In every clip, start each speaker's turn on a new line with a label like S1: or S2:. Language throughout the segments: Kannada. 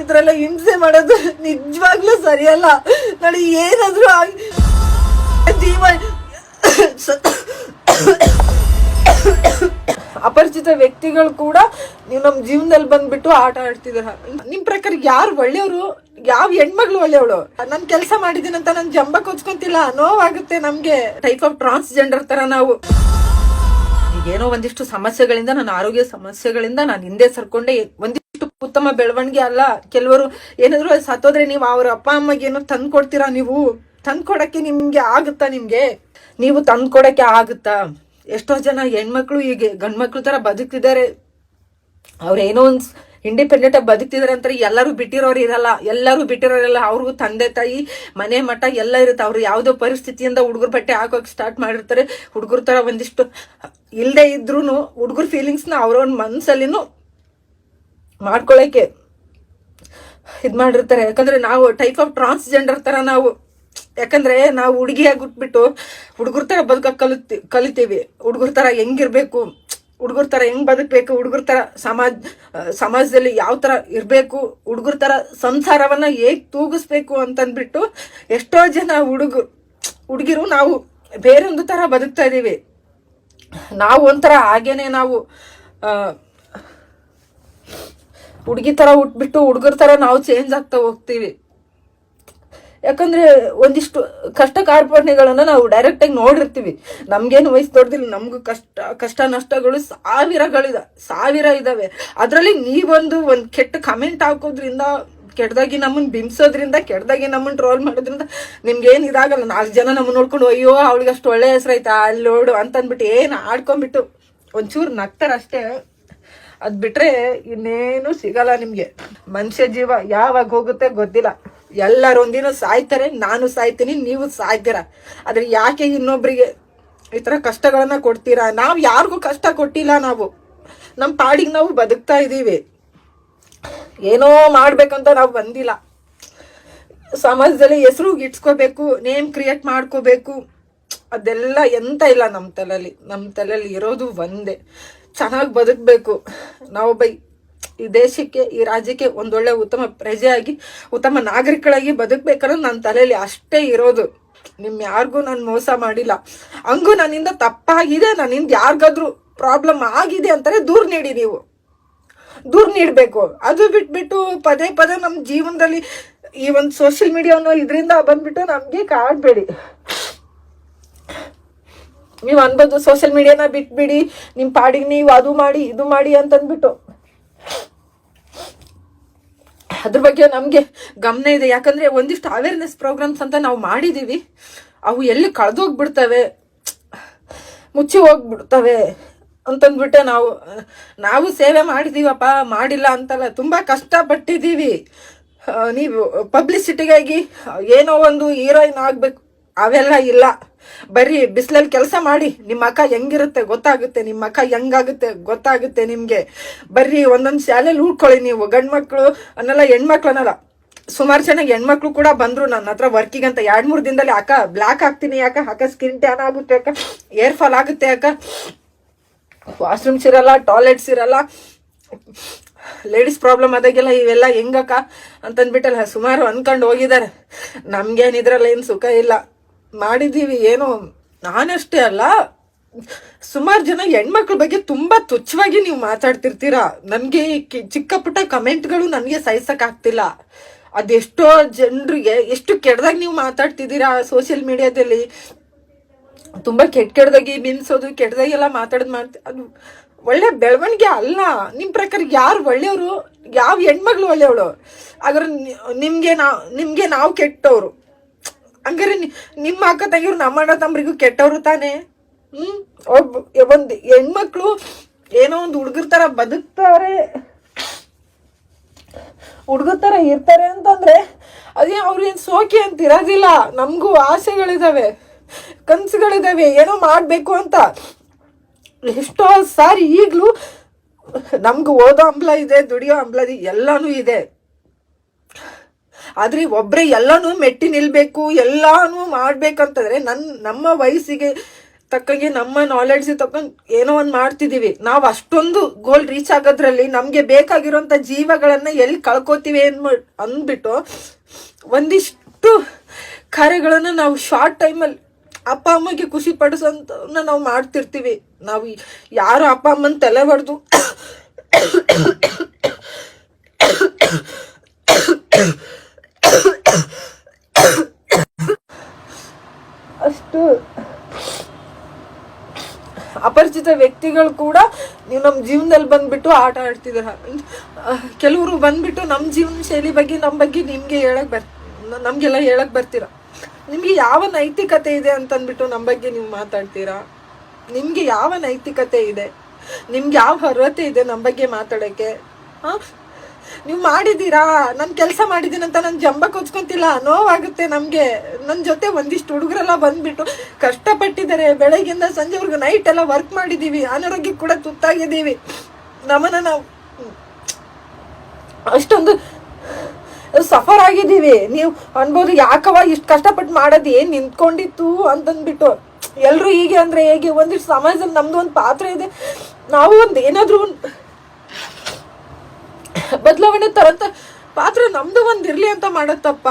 S1: ಇದ್ರೆಲ್ಲ ಹಿಂಸೆ ಮಾಡೋದು ನಿಜವಾಗ್ಲೂ ಸರಿಯಲ್ಲ. ನೋಡಿ, ಏನಾದ್ರೂ ಜೀವ ಅಪರಿಚಿತ ವ್ಯಕ್ತಿಗಳು ಕೂಡ ನೀವು ನಮ್ಮ ಜೀವನದಲ್ಲಿ ಬಂದ್ಬಿಟ್ಟು ಆಟ ಆಡ್ತಿದ್ದಾರೆ ನಿಮ್ಮ ಪ್ರಕಾರ ಯಾರು ಒಳ್ಳೆಯವರು? ಯಾವ ಹೆಣ್ಮಗಳು ಒಳ್ಳೆಯವಳು? ನಾನು ಕೆಲಸ ಮಾಡಿದ್ದೀನಂತ ನಾನು ಜಂಬ ಕೊಚ್ಕೊಂತಿಲ್ಲ ನೋವಾಗುತ್ತೆ ನಮಗೆ. ಟೈಪ್ ಆಫ್ ಟ್ರಾನ್ಸ್ಜೆಂಡರ್ ತರ ನಾವು. ಏನೋ ಒಂದಿಷ್ಟು ಸಮಸ್ಯೆಗಳಿಂದ, ನನ್ನ ಆರೋಗ್ಯ ಸಮಸ್ಯೆಗಳಿಂದ ನಾನು ಹಿಂದೆ ಸರ್ಕೊಂಡೆ, ಒಂದಿಷ್ಟು ಉತ್ತಮ ಬೆಳವಣಿಗೆ ಅಲ್ಲ. ಕೆಲವರು ಏನಾದ್ರು ಸತ್ತೋದ್ರೆ ನೀವು ಅವ್ರ ಅಪ್ಪ ಅಮ್ಮಗೆ ಏನೋ ತಂದು ಕೊಡ್ತೀರಾ ನೀವು? ತಂದ್ಕೊಡಕ್ಕೆ ನಿಮ್ಗೆ ಆಗುತ್ತಾ ನಿಮ್ಗೆ? ನೀವು ತಂದ್ಕೊಡಕ್ಕೆ ಆಗುತ್ತಾ? ಎಷ್ಟೋ ಜನ ಹೆಣ್ಮಕ್ಳು ಈಗ ಗಂಡ್ಮಕ್ಳು ತರ ಬದುಕ್ತಿದ್ದಾರೆ. ಅವ್ರೇನೋ ಒಂದು ಇಂಡಿಪೆಂಡೆಂಟ್ ಆಗಿ ಬದುಕ್ತಿದಾರೆ ಅಂತಾರೆ. ಎಲ್ಲರೂ ಬಿಟ್ಟಿರೋರು ಇರಲ್ಲ. ಎಲ್ಲರೂ ಬಿಟ್ಟಿರೋರಿಲ್ಲ ಅವ್ರಿಗೂ ತಂದೆ, ತಾಯಿ, ಮನೆ ಮಠ ಎಲ್ಲ ಇರುತ್ತೆ. ಅವ್ರು ಯಾವುದೋ ಪರಿಸ್ಥಿತಿಯಿಂದ ಹುಡುಗರ ಬಟ್ಟೆ ಹಾಕೋಕೆ ಸ್ಟಾರ್ಟ್ ಮಾಡಿರ್ತಾರೆ. ಹುಡುಗರ ತರ ಒಂದಿಷ್ಟು ಇಲ್ಲದೆ ಇದ್ರೂ ಹುಡುಗರ ಫೀಲಿಂಗ್ಸ್ನ ಅವ್ರವ್ರ ಮನಸ್ಸಲ್ಲಿನೂ ಮಾಡ್ಕೊಳಕ್ಕೆ ಇದು ಮಾಡಿರ್ತಾರೆ. ಯಾಕಂದ್ರೆ ನಾವು ಟೈಪ್ ಆಫ್ ಟ್ರಾನ್ಸ್ಜೆಂಡರ್ ತರ ನಾವು, ಯಾಕಂದ್ರೆ ನಾವು ಹುಡುಗಿಯಾಗಿ ಹುಟ್ಬಿಟ್ಟು ಹುಡುಗರ ತರ ಬದುಕ ಕಲಿತಿ ಕಲಿತೀವಿ. ಹುಡುಗರ ತರ ಹೆಂಗಿರ್ಬೇಕು, ಹುಡುಗರ ತರ ಹೆಂಗ್ ಬದುಕಬೇಕು, ಹುಡುಗರ ತರ ಸಮಾಜ ಸಮಾಜದಲ್ಲಿ ಯಾವ ತರ ಇರ್ಬೇಕು, ಹುಡುಗರ ತರ ಸಂಸಾರವನ್ನ ಹೇಗ್ ತೂಗಿಸ್ಬೇಕು ಅಂತಂದ್ಬಿಟ್ಟು ಎಷ್ಟೋ ಜನ ಹುಡುಗರು, ಹುಡುಗಿರು ನಾವು ಬೇರೊಂದು ತರ ಬದುಕ್ತಾ ಇದ್ದೀವಿ ನಾವು ಒಂಥರ ಹಾಗೇನೆ ನಾವು ಹುಡುಗಿ ತರ ಉಟ್ಬಿಟ್ಟು ಹುಡುಗರ ತರ ನಾವು ಚೇಂಜ್ ಆಗ್ತಾ ಹೋಗ್ತೀವಿ. ಯಾಕಂದ್ರೆ ಒಂದಿಷ್ಟು ಕಷ್ಟ ಕಾರ್ಪಣ್ಯಗಳನ್ನ ನಾವು ಡೈರೆಕ್ಟ್ ಆಗಿ ನೋಡಿರ್ತೀವಿ. ನಮ್ಗೇನು ವಯಸ್ಸು ದೊಡ್ಡದಿಲ್ಲ, ನಮ್ಗೂ ಕಷ್ಟ ಕಷ್ಟ ನಷ್ಟಗಳು ಸಾವಿರಗಳಿದ, ಸಾವಿರ ಇದಾವೆ. ಅದರಲ್ಲಿ ನೀವೊಂದು ಒಂದ್ ಕೆಟ್ಟ ಕಮೆಂಟ್ ಹಾಕೋದ್ರಿಂದ ಕೆಟ್ಟದಾಗಿ ನಮ್ಮನ್ನ ಬಿಂಬಿಸೋದ್ರಿಂದ ಕೆಟ್ಟದಾಗಿ ನಮ್ಮನ್ನ ಟ್ರೋಲ್ ಮಾಡೋದ್ರಿಂದ ನಿಮ್ಗೆ ಏನ್ ಇದಾಗಲ್ಲ. ನಾಲ್ಕು ಜನ ನಮ್ಮನ್ನ ನೋಡ್ಕೊಂಡು, ಅಯ್ಯೋ ಅವಳಿಗೆ ಅಷ್ಟು ಒಳ್ಳೆ ಆಯ್ತಾ ಅಲ್ಲಿ ನೋಡು ಅಂತಂದ್ಬಿಟ್ಟು ಏನು ಆಡ್ಕೊಂಡ್ಬಿಟ್ಟು ಒಂಚೂರು ನಗ್ತಾರ ಅಷ್ಟೇ ಅದ್ ಬಿಟ್ರೆ ಇನ್ನೇನು ಸಿಗಲ್ಲ ನಿಮಗೆ. ಮನುಷ್ಯ ಜೀವ ಯಾವಾಗ ಹೋಗುತ್ತೆ ಗೊತ್ತಿಲ್ಲ. ಎಲ್ಲರೂ ಒಂದಿನ ಸಾಯ್ತಾರೆ, ನಾನು ಸಾಯ್ತೀನಿ, ನೀವು ಸಾಯ್ತೀರ? ಆದರೆ ಯಾಕೆ ಇನ್ನೊಬ್ರಿಗೆ ಈ ಥರ ಕಷ್ಟಗಳನ್ನ ಕೊಡ್ತೀರಾ? ನಾವು ಯಾರಿಗೂ ಕಷ್ಟ ಕೊಟ್ಟಿಲ್ಲ ನಾವು. ನಮ್ಮ ಪಾಡಿಗೆ ನಾವು ಬದುಕ್ತಾ ಇದ್ದೀವಿ. ಏನೋ ಮಾಡ್ಬೇಕಂತ ನಾವು ಬಂದಿಲ್ಲ. ಸಮಾಜದಲ್ಲಿ ಹೆಸರು ಇಟ್ಸ್ಕೋಬೇಕು, ನೇಮ್ ಕ್ರಿಯೇಟ್ ಮಾಡ್ಕೋಬೇಕು. ಅದೆಲ್ಲ ಎಂತ ಇಲ್ಲ ನಮ್ಮ ತಲೆಯಲ್ಲಿ ನಮ್ಮ ತಲೆಯಲ್ಲಿ ಇರೋದು ಒಂದೇ. ಚೆನ್ನಾಗಿ ಬದುಕಬೇಕು. ನಾವು ಬೈ ಈ ದೇಶಕ್ಕೆ, ಈ ರಾಜ್ಯಕ್ಕೆ ಒಂದೊಳ್ಳೆ ಉತ್ತಮ ಪ್ರಜೆಯಾಗಿ, ಉತ್ತಮ ನಾಗರಿಕಳಾಗಿ ಬದುಕಬೇಕನ್ನೋದು ನನ್ನ ತಲೆಯಲ್ಲಿ ಅಷ್ಟೇ ಇರೋದು. ನಿಮ್ಮ ಯಾರಿಗೂ ನಾನು ಮೋಸ ಮಾಡಿಲ್ಲ. ಹಂಗೂ ನನ್ನಿಂದ ತಪ್ಪಾಗಿದೆ, ನನ್ನಿಂದ ಯಾರಿಗಾದ್ರೂ ಪ್ರಾಬ್ಲಮ್ ಆಗಿದೆ ಅಂತಾರೆ ದೂರ ನೀಡಿ ನೀವು. ದೂರ ನೀಡಬೇಕು. ಅದು ಬಿಟ್ಬಿಟ್ಟು ಪದೇ ಪದೇ ನಮ್ಮ ಜೀವನದಲ್ಲಿ ಈ ಒಂದು ಸೋಷಿಯಲ್ ಮೀಡಿಯಾ ಅನ್ನೋ ಇದರಿಂದ ಬಂದ್ಬಿಟ್ಟು ನಮಗೆ ಕಾಡ್ಬೇಡಿ. ನೀವು ಅನ್ಬೋದು ಸೋಷಿಯಲ್ ಮೀಡಿಯಾನ ಬಿಟ್ಬಿಡಿ ನಿಮ್ಮ ಪಾಡಿಗೆ ನೀವು ಅದು ಮಾಡಿ, ಇದು ಮಾಡಿ ಅಂತಂದ್ಬಿಟ್ಟು. ಅದ್ರ ಬಗ್ಗೆ ನಮಗೆ ಗಮನ ಇದೆ. ಯಾಕಂದ್ರೆ ಒಂದಿಷ್ಟು ಅವೇರ್ನೆಸ್ ಪ್ರೋಗ್ರಾಮ್ಸ್ ಅಂತ ನಾವು ಮಾಡಿದೀವಿ. ಅವು ಎಲ್ಲಿ ಕಳೆದೋಗ್ಬಿಡ್ತವೆ? ಮುಚ್ಚಿ ಹೋಗ್ಬಿಡ್ತವೆ ಅಂತಂದ್ಬಿಟ್ಟೆ ನಾವು ನಾವು ಸೇವೆ ಮಾಡಿದೀವಪ್ಪ, ಮಾಡಿಲ್ಲ ಅಂತಲ್ಲ ತುಂಬಾ ಕಷ್ಟಪಟ್ಟಿದ್ದೀವಿ ನೀವು ಪಬ್ಲಿಸಿಟಿಗಾಗಿ ಏನೋ ಒಂದು ಹೀರೋಯಿನ್ ಆಗ್ಬೇಕು. ಅವೆಲ್ಲ ಇಲ್ಲ. ಬರೀ ಬಿಸಿಲಲ್ಲಿ ಕೆಲಸ ಮಾಡಿ, ನಿಮ್ಮ ಅಕ್ಕ ಹೆಂಗಿರುತ್ತೆ ಗೊತ್ತಾಗುತ್ತೆ, ನಿಮ್ಮ ಅಕ್ಕ ಹೆಂಗಾಗುತ್ತೆ ಗೊತ್ತಾಗುತ್ತೆ ನಿಮಗೆ. ಬರ್ರಿ ಒಂದೊಂದು ಶಾಲೆಯಲ್ಲಿ ಉಳ್ಕೊಳ್ಳಿ ನೀವು ಗಂಡು ಮಕ್ಕಳು ಅನ್ನಲ್ಲ, ಹೆಣ್ಮಕ್ಳು ಅನ್ನಲ್ಲ. ಸುಮಾರು ಚೆನ್ನಾಗಿ ಹೆಣ್ಮಕ್ಳು ಕೂಡ ಬಂದ್ರು ನನ್ನ ಹತ್ರ ವರ್ಕಿಗೆ ಅಂತ ಎರಡ್ ಮೂರು ದಿನದಲ್ಲಿ ಅಕ್ಕ ಬ್ಲ್ಯಾಕ್ ಆಗ್ತೀನಿ ಯಾಕ ಅಕ್ಕ ಸ್ಕಿನ್ ಟ್ಯಾನ್ ಆಗುತ್ತೆ ಅಕ್ಕ, ಏರ್ ಫಾಲ್ ಆಗುತ್ತೆ ಅಕ್ಕ. ವಾಶ್ರೂಮ್ಸ್ ಇರಲ್ಲ ಟಾಯ್ಲೆಟ್ಸ್ ಇರಲ್ಲ ಲೇಡೀಸ್ ಪ್ರಾಬ್ಲಮ್ ಆದಾಗೆಲ್ಲ ಇವೆಲ್ಲ ಹೆಂಗಕ್ಕ ಅಂತಂದ್ಬಿಟ್ಟಲ್ಲ, ಸುಮಾರು ಅನ್ಕೊಂಡು ಹೋಗಿದ್ದಾರೆ. ನಮ್ಗೇನಿದ್ರಲ್ಲ ಏನು ಸುಖ ಇಲ್ಲ. ಮಾಡಿದೀವಿ ಏನೋ, ನಾನಷ್ಟೇ ಅಲ್ಲ. ಸುಮಾರು ಜನ ಹೆಣ್ಮಕ್ಳ ಬಗ್ಗೆ ತುಂಬಾ ತುಚ್ಛವಾಗಿ ನೀವು ಮಾತಾಡ್ತಿರ್ತೀರಾ? ನನಗೆ ಚಿಕ್ಕ ಪುಟ್ಟ ಕಮೆಂಟ್ಗಳು ನನಗೆ ಸಹಿಸಕ್ ಆಗ್ತಿಲ್ಲ. ಅದೆಷ್ಟೋ ಜನರಿಗೆ ಎಷ್ಟು ಕೆಟ್ಟದಾಗಿ ನೀವು ಮಾತಾಡ್ತಿದ್ದೀರಾ ಸೋಷಿಯಲ್ ಮೀಡಿಯಾದಲ್ಲಿ? ತುಂಬಾ ಕೆಟ್ಟ ಕೆಟ್ಟದಾಗಿ ಬಿನ್ಸೋದು ಕೆಟ್ಟದಾಗೆಲ್ಲ ಮಾತಾಡೋದು ಮಾಡ್ತಿ ಅದು ಒಳ್ಳೆ ಬೆಳವಣಿಗೆ ಅಲ್ಲ. ನಿಮ್ಮ ಪ್ರಕಾರ ಯಾರು ಒಳ್ಳೆಯವರು? ಯಾವ ಹೆಣ್ಮಗಳು ಒಳ್ಳೆಯವಳು? ಆದ್ರೆ ನಿಮ್ಗೆ ನಾವು ನಿಮಗೆ ನಾವು ಕೆಟ್ಟವರು. ಹಂಗಾರೆ ನಿಮ್ಮ ಅಕ್ಕ ತಂಗಿರು ನಮ್ಮ ಅಣ್ಣ ತಮ್ಮರಿಗೂ ಕೆಟ್ಟವರು ತಾನೆ? ಹ್ಮ್. ಒಬ್ಬ ಒಂದು ಹೆಣ್ಮಕ್ಳು ಏನೋ ಒಂದು ಹುಡುಗರ ತರ ಬದುಕ್ತಾರೆ. ಹುಡುಗರ ತರ ಇರ್ತಾರೆ ಅಂತಂದ್ರೆ ಅದೇ ಅವ್ರೇನು ಸೋಕಿ ಅಂತ ಇರೋದಿಲ್ಲ. ನಮಗೂ ಆಸೆಗಳಿದ್ದಾವೆ ಕನಸುಗಳಿದ್ದಾವೆ ಏನೋ ಮಾಡಬೇಕು ಅಂತ. ಎಷ್ಟೋ ಸಾರಿ ಈಗಲೂ ನಮ್ಗೆ ಓದೋ ಹಂಬಲ ಇದೆ ದುಡಿಯೋ ಹಂಬಲ ಇದೆ ಎಲ್ಲಾನು ಇದೆ. ಆದ್ರೆ ಒಬ್ಬರೇ ಎಲ್ಲಾನು ಮೆಟ್ಟಿ ನಿಲ್ಬೇಕು, ಎಲ್ಲಾನು ಮಾಡ್ಬೇಕಂತಂದ್ರೆ ನನ್, ನಮ್ಮ ವಯಸ್ಸಿಗೆ ತಕ್ಕಂಗೆ, ನಮ್ಮ ನಾಲೆಡ್ಜ್ ತಕ್ಕಂಗೆ ಏನೋ ಒಂದ್ ಮಾಡ್ತಿದೀವಿ. ನಾವ್ ಅಷ್ಟೊಂದು ಗೋಲ್ ರೀಚ್ ಆಗೋದ್ರಲ್ಲಿ ನಮ್ಗೆ ಬೇಕಾಗಿರೋಂಥ ಜೀವಗಳನ್ನ ಎಲ್ಲಿ ಕಳ್ಕೊತೀವಿ ಅನ್ಮ ಅಂದ್ಬಿಟ್ಟು ಒಂದಿಷ್ಟು ಕಾರ್ಯಗಳನ್ನ ನಾವು ಶಾರ್ಟ್ ಟೈಮಲ್ಲಿ ಅಪ್ಪ ಅಮ್ಮಗೆ ಖುಷಿ ಪಡಿಸೋ ನಾವು ಮಾಡ್ತಿರ್ತೀವಿ. ನಾವು ಯಾರು ಅಪ್ಪ ಅಮ್ಮನ ತಲೆ ಹೊಡೆದು ಅಪರಿಚಿತ ವ್ಯಕ್ತಿಗಳು ಕೂಡ ನೀವು ನಮ್ಮ ಜೀವನದಲ್ಲಿ ಬಂದ್ಬಿಟ್ಟು ಆಟ ಆಡ್ತಿದ್ದೀರ ಕೆಲವರು ಬಂದ್ಬಿಟ್ಟು ನಮ್ಮ ಜೀವನ ಶೈಲಿ ಬಗ್ಗೆ ನಮ್ಮ ಬಗ್ಗೆ ನಿಮಗೆ ಹೇಳಕ್ ಬರ್, ನಮಗೆಲ್ಲ ಹೇಳಕ್ ಬರ್ತೀರ? ನಿಮಗೆ ಯಾವ ನೈತಿಕತೆ ಇದೆ ಅಂತಂದ್ಬಿಟ್ಟು ನಮ್ಮ ಬಗ್ಗೆ ನೀವು ಮಾತಾಡ್ತೀರಾ? ನಿಮಗೆ ಯಾವ ನೈತಿಕತೆ ಇದೆ? ನಿಮ್ಗೆ ಯಾವ ಅರ್ಹತೆ ಇದೆ ನಮ್ಮ ಬಗ್ಗೆ ಮಾತಾಡೋಕ್ಕೆ? ಹಾಂ? ನೀವು ಮಾಡಿದ್ದೀರಾ? ನಾನು ಕೆಲಸ ಮಾಡಿದ್ದೀನಿ ಅಂತ ನಾನು ಜಂಬ ಕೊಚ್ಕೊಂತಿಲ್ಲ. ನೋವಾಗುತ್ತೆ ನಮಗೆ. ನನ್ನ ಜೊತೆ ಒಂದಿಷ್ಟು ಹುಡುಗರೆಲ್ಲ ಬಂದ್ಬಿಟ್ಟು ಕಷ್ಟಪಟ್ಟಿದ್ದಾರೆ. ಬೆಳಗ್ಗಿಂದ ಸಂಜೆವರೆಗೂ ನೈಟ್ ಎಲ್ಲ ವರ್ಕ್ ಮಾಡಿದ್ದೀವಿ ಅನಾರೋಗ್ಯ ಕೂಡ ತುತ್ತಾಗಿದ್ದೀವಿ. ನಮ್ಮನ್ನ ನಾವು ಅಷ್ಟೊಂದು ಸಫರ್ ಆಗಿದ್ದೀವಿ. ನೀವು ಅನ್ಬೋದು ಯಾಕವ ಇಷ್ಟು ಕಷ್ಟಪಟ್ಟು ಮಾಡೋದು ಏನು ನಿಂತ್ಕೊಂಡಿತ್ತು ಅಂತಂದ್ಬಿಟ್ಟು. ಎಲ್ಲರೂ ಹೀಗೆ ಅಂದರೆ ಹೇಗೆ? ಒಂದಿಷ್ಟು ಸಮಾಜದಲ್ಲಿ ನಮ್ಮದು ಒಂದು ಪಾತ್ರ ಇದೆ. ನಾವು ಒಂದು ಏನಾದರೂ ಒಂದು ಬದಲಾವಣೆ ತರಂತ ಪಾತ್ರ ನಮ್ದು ಒಂದು ಇರಲಿ ಅಂತ ಮಾಡುತ್ತಪ್ಪ.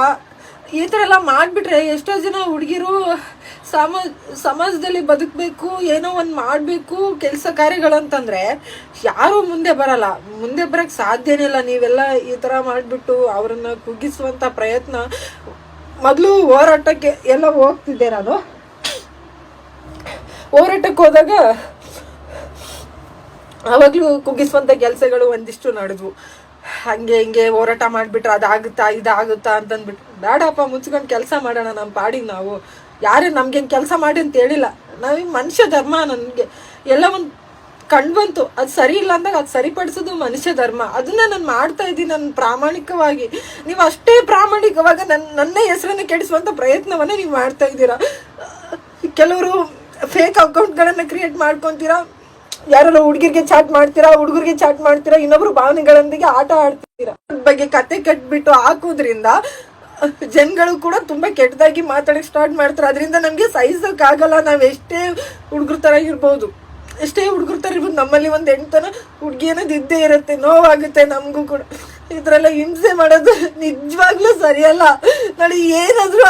S1: ಈ ಥರ ಎಲ್ಲ ಮಾಡಿಬಿಟ್ರೆ ಎಷ್ಟೋ ಜನ ಹುಡುಗಿರು ಸಮ, ಸಮಾಜದಲ್ಲಿ ಬದುಕಬೇಕು, ಏನೋ ಒಂದು ಮಾಡಬೇಕು, ಕೆಲಸ ಕಾರ್ಯಗಳಂತಂದರೆ ಯಾರೂ ಮುಂದೆ ಬರಲ್ಲ. ಮುಂದೆ ಬರೋಕ್ಕೆ ಸಾಧ್ಯನೇ ಇಲ್ಲ. ನೀವೆಲ್ಲ ಈ ಥರ ಮಾಡಿಬಿಟ್ಟು ಅವರನ್ನು ಕುಗ್ಗಿಸುವಂಥ ಪ್ರಯತ್ನ ಮೊದಲು ಹೋರಾಟಕ್ಕೆ ಎಲ್ಲ ಹೋಗ್ತಿದ್ದೆ ನಾನು. ಹೋರಾಟಕ್ಕೆ ಹೋದಾಗ ಆವಾಗಲೂ ಕುಗ್ಗಿಸುವಂಥ ಕೆಲಸಗಳು ಒಂದಿಷ್ಟು ನಡೆದ್ವು. ಹಂಗೆ ಹಿಂಗೆ ಹೋರಾಟ ಮಾಡಿಬಿಟ್ರೆ ಅದಾಗುತ್ತಾ, ಇದಾಗುತ್ತಾ ಅಂತಂದ್ಬಿಟ್ಟು, ಬೇಡಪ್ಪ, ಮುಚ್ಕೊಂಡು ಕೆಲಸ ಮಾಡೋಣ ನಮ್ಮ ಪಾಡಿಗೆ ನಾವು. ಯಾರೇ ನಮ್ಗೆ ಕೆಲಸ ಮಾಡಿ ಅಂತ ಹೇಳಿಲ್ಲ. ನಾವು ಮನುಷ್ಯ ಧರ್ಮ ನನಗೆ. ಎಲ್ಲ ಒಂದು ಕಂಡು ಬಂತು. ಅದು ಸರಿ ಇಲ್ಲ ಅಂದಾಗ ಅದು ಸರಿಪಡಿಸೋದು ಮನುಷ್ಯ ಧರ್ಮ. ಅದನ್ನ ನಾನು ಮಾಡ್ತಾ ಇದ್ದೀನಿ ನನ್ನ ಪ್ರಾಮಾಣಿಕವಾಗಿ. ನೀವು ಅಷ್ಟೇ ಪ್ರಾಮಾಣಿಕವಾಗಿ ನನ್ನ ನನ್ನ ಹೆಸರನ್ನು ಕೆಡಿಸುವಂಥ ಪ್ರಯತ್ನವನ್ನು ನೀವು ಮಾಡ್ತಾ ಇದ್ದೀರಾ? ಕೆಲವರು ಫೇಕ್ ಅಕೌಂಟ್ಗಳನ್ನು ಕ್ರಿಯೇಟ್ ಮಾಡ್ಕೊತೀರಾ? ಯಾರು ಹುಡುಗಿರ್ಗೆ ಚಾಟ್ ಮಾಡ್ತೀರಾ, ಹುಡುಗರಿಗೆ ಚಾಟ್ ಮಾಡ್ತೀರಾ, ಇನ್ನೊಬ್ರು ಭಾವನೆಗಳೊಂದಿಗೆ ಆಟ ಆಡ್ತೀರಾ? ಬಗ್ಗೆ ಕತೆ ಕಟ್ಬಿಟ್ಟು ಹಾಕೋದ್ರಿಂದ, ಜನಗಳು ಕೂಡ ತುಂಬಾ ಕೆಟ್ಟದಾಗಿ ಮಾತಾಡಕ್ ಸ್ಟಾರ್ಟ್ ಮಾಡ್ತಾರೆ. ಅದರಿಂದ ನಮ್ಗೆ ಸಹಿಸೋಕ್ಕಾಗಲ್ಲ ನಾವ್ ಎಷ್ಟೇ ಹುಡುಗರ ತರ ಇರ್ಬೋದು. ಎಷ್ಟೇ ಹುಡುಗರ ತರ ಇರ್ಬೋದು, ನಮ್ಮಲ್ಲಿ ಒಂದ್ ಹೆಣ್ತನ ಹುಡುಗಿ ಅನ್ನೋದು ಇದ್ದೇ ಇರುತ್ತೆ. ನೋವಾಗುತ್ತೆ ನಮಗೂ ಕೂಡ. ಇದ್ರೆಲ್ಲ ಹಿಂಸೆ ಮಾಡೋದು ನಿಜವಾಗ್ಲೂ ಸರಿಯಲ್ಲ. ನಾಳೆ ಏನಾದ್ರೂ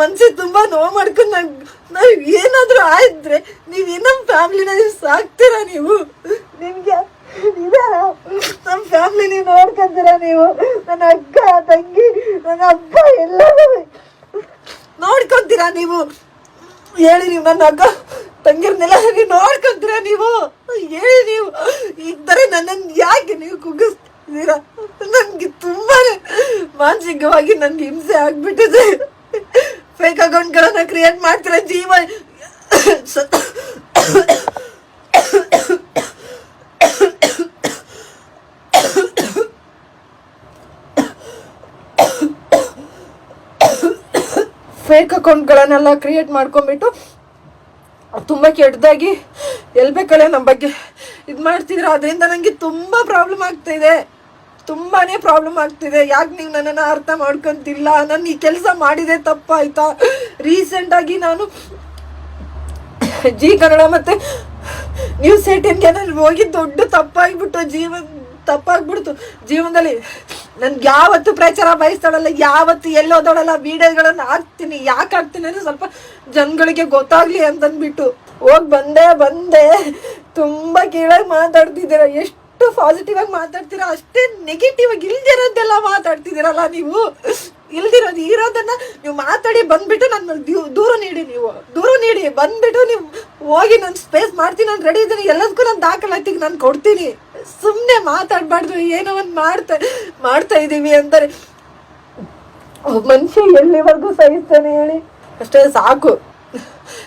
S1: ಮನ್ಸಿಗೆ ತುಂಬಾ ನೋವು ಮಾಡ್ಕೊಂಡು ನಾವ್ ನಾವ್ ಏನಾದ್ರೂ ಆದ್ರೆ ನೀವ್ ನಮ್ ಫ್ಯಾಮಿಲಿನ ನೀವು ಸಾಕ್ತೀರಾ ನೀವು? ನಿಮ್ಗೆ ನಮ್ ಫ್ಯಾಮಿಲಿ ನೀವು ನೋಡ್ಕೊಂತೀರಾ ನೀವು? ನನ್ನ ಅಕ್ಕ, ತಂಗಿ, ನನ್ನ ಅಪ್ಪ ಎಲ್ಲರೂ ನೋಡ್ಕೊಂತೀರಾ ನೀವು? ಹೇಳಿ ನೀವು ನನ್ನ ಅಕ್ಕ, ತಂಗಿರ್ನೆಲ್ಲ ನೀವು ನೋಡ್ಕೊಂತೀರ ನೀವು? ಹೇಳಿ ನೀವು. ಇದ್ದರೆ ನನ್ನ ಯಾಕೆ ನೀವು ಕುಗ್ಗಿಸ್ತೀರಾ? ನನಗೆ ತುಂಬಾನೇ ಮಾನಸಿಕವಾಗಿ ನನ್ಗೆ ಹಿಂಸೆ ಆಗ್ಬಿಟ್ಟಿದೆ. ಫೇಕ್ ಅಕೌಂಟ್ಗಳನ್ನ ಕ್ರಿಯೇಟ್ ಮಾಡ್ತಾರೆ? ಜೀವ ಸತ್- ಫೇಕ್ ಅಕೌಂಟ್ಗಳನ್ನೆಲ್ಲ ಕ್ರಿಯೇಟ್ ಮಾಡ್ಕೊಂಡ್ಬಿಟ್ಟು ತುಂಬ ಕೆಟ್ಟದಾಗಿ ಎಲ್ಲಿ ಬೇಕಾದ್ರೆ ನಮ್ಮ ಬಗ್ಗೆ. ಇದು ಮಾಡ್ತಿದ್ರು ಅದರಿಂದ ನನಗೆ ತುಂಬ ಪ್ರಾಬ್ಲಮ್ ಆಗ್ತಾಯಿದೆ ತುಂಬಾ ಪ್ರಾಬ್ಲಮ್ ಆಗ್ತಿದೆ. ಯಾಕೆ ನೀವು ನನ್ನನ್ನು ಅರ್ಥ ಮಾಡ್ಕೊಂತಿಲ್ಲ? ನಾನು ಈ ಕೆಲಸ ಮಾಡಿದೆ ರೀಸೆಂಟ್ ರೀಸೆಂಟಾಗಿ ನಾನು ಜಿ ಕನ್ನಡ ಮತ್ತು ನ್ಯೂಸ್ ಏಟೀನ್ಗೆ ನಾನು ಹೋಗಿ ದೊಡ್ಡ ತಪ್ಪಾಗಿಬಿಟ್ಟು ಜೀವನ, ತಪ್ಪಾಗ್ಬಿಡ್ತು. ಜೀವನದಲ್ಲಿ ನನ್ಗೆ ಯಾವತ್ತು ಪ್ರಚಾರ ಬಯಸ್ತಾಳಲ್ಲ, ಯಾವತ್ತು ಎಲ್ಲೋದೋಳಲ್ಲ ವೀಡಿಯೋಗಳನ್ನು ಹಾಕ್ತೀನಿ, ಯಾಕೆ ಹಾಕ್ತೀನಿ ಅಂದ್ರೆ ಸ್ವಲ್ಪ ಜನಗಳಿಗೆ ಗೊತ್ತಾಗ್ಲಿ ಅಂತಂದ್ಬಿಟ್ಟು. ಹೋಗಿ ಬಂದೆ ಬಂದೆ. ತುಂಬಾ ಕೀಳಾಗಿ ಮಾತಾಡ್ತಿದ್ದೀರಾ? ಎಷ್ಟು ಪಾಸಿಟಿವ್ ಆಗಿ ಮಾತಾಡ್ತೀರಾ? ಅಷ್ಟೇ ನೆಗೆಟಿವ್ ಆಗಿ ಇಲ್ದಿರೋದೆಲ್ಲ ಮಾತಾಡ್ತಿದ್ದೀರಲ್ಲ ನೀವು? ಇಲ್ದಿರೋದು ಇರೋದನ್ನ ನೀವು ಮಾತಾಡಿ ಬಂದ್ಬಿಟ್ಟು ನನ್ನ ದೂರ ನೀಡಿ ನೀವು. ದೂರ ನೀಡಿ. ಬಂದ್ಬಿಟ್ಟು ನೀವು ಹೋಗಿ ನಾನು ಸ್ಪೇಸ್ ಮಾಡ್ತೀನಿ, ನಾನು ರೆಡಿ ಇದ್ದೀನಿ. ಎಲ್ಲದಕ್ಕೂ ನಾನು ದಾಖಲಾತಿಗೆ ನಾನು ಕೊಡ್ತೀನಿ. ಸುಮ್ಮನೆ ಮಾತಾಡಬಾರ್ದು. ಏನೋ ಒಂದು ಮಾಡ್ತಾ ಮಾಡ್ತಾ ಇದ್ದೀವಿ ಅಂತಾರೆ ಮನುಷ್ಯ ಎಲ್ಲಿವರೆಗೂ ಸಹಿಸ್ತಾನೆ ಹೇಳಿ? ಅಷ್ಟೇ ಸಾಕು.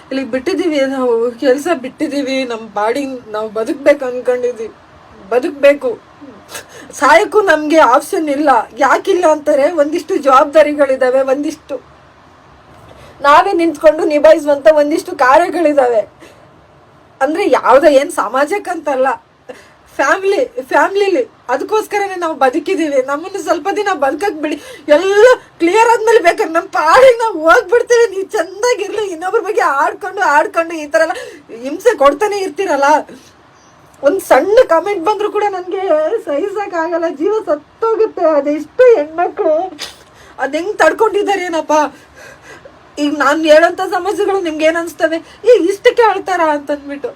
S1: ಇಲ್ಲಿ ಬಿಟ್ಟಿದ್ದೀವಿ, ನಾವು ಕೆಲಸ ಬಿಟ್ಟಿದ್ದೀವಿ ನಮ್ಮ ಬಾಡಿ ನಾವು ಬದುಕಬೇಕು ಅನ್ಕೊಂಡಿದ್ದೀವಿ. ಬದುಕಬೇಕು. ಸಾಯಕ್ಕೂ ನಮಗೆ ಆಪ್ಷನ್ ಇಲ್ಲ. ಯಾಕಿಲ್ಲ ಅಂತಾರೆ ಒಂದಿಷ್ಟು ಜವಾಬ್ದಾರಿಗಳಿದ್ದಾವೆ ಒಂದಿಷ್ಟು. ನಾವೇ ನಿಂತ್ಕೊಂಡು ನಿಭಾಯಿಸುವಂಥ ಒಂದಿಷ್ಟು ಕಾರ್ಯಗಳಿದ್ದಾವೆ ಅಂದ್ರೆ ಯಾವುದೋ ಏನು ಸಮಾಜಕ್ಕಂತಲ್ಲ ಫ್ಯಾಮಿಲಿ, ಫ್ಯಾಮ್ಲಿಲಿ. ಅದಕ್ಕೋಸ್ಕರನೇ ನಾವು ಬದುಕಿದೀವಿ. ನಮ್ಮನ್ನು ಸ್ವಲ್ಪ ದಿನ ಬದುಕಕ್ಕೆ ಬಿಡಿ. ಎಲ್ಲ ಕ್ಲಿಯರ್ ಆದ್ಮೇಲೆ ಬೇಕಾದ್ರೆ ನಮ್ಮ ಪಾಡಿಗೆ ನಾವು ಹೋಗ್ಬಿಡ್ತೀವಿ. ನೀವು ಚೆಂದಾಗಿರ್ಲಿ, ಇನ್ನೊಬ್ರ ಬಗ್ಗೆ ಆಡ್ಕೊಂಡು ಆಡ್ಕೊಂಡು ಈ ಥರ ಎಲ್ಲ ಹಿಂಸೆ ಕೊಡ್ತಾನೆ ಇರ್ತೀರಲ್ಲ. ಒಂದು ಸಣ್ಣ ಕಮೆಂಟ್ ಬಂದರೂ ಕೂಡ ನನಗೆ ಆಗಲ್ಲ ಜೀವ ಸತ್ತೋಗುತ್ತೆ. ಅದೆಷ್ಟು ಹೆಣ್ಮಕ್ಳು. ಅದು ಹೆಂಗೆ ತಡ್ಕೊಂಡಿದ್ದಾರೇನಪ್ಪ ಈಗ ನಾನು ಹೇಳೋಂಥ ಸಮಸ್ಯೆಗಳು ನಿಮ್ಗೆ ಏನು ಈ ಈಗ ಇಷ್ಟಕ್ಕೆ ಹೇಳ್ತಾರ ಅಂತಂದ್ಬಿಟ್ಟು.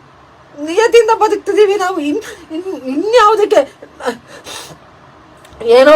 S1: ನಿಯತಿಯಿಂದ ಬದುಕ್ತಿದ್ದೀವಿ ನಾವು. ಇನ್ ಇನ್, ಇನ್ಯಾವುದಕ್ಕೆ? ಏನೋ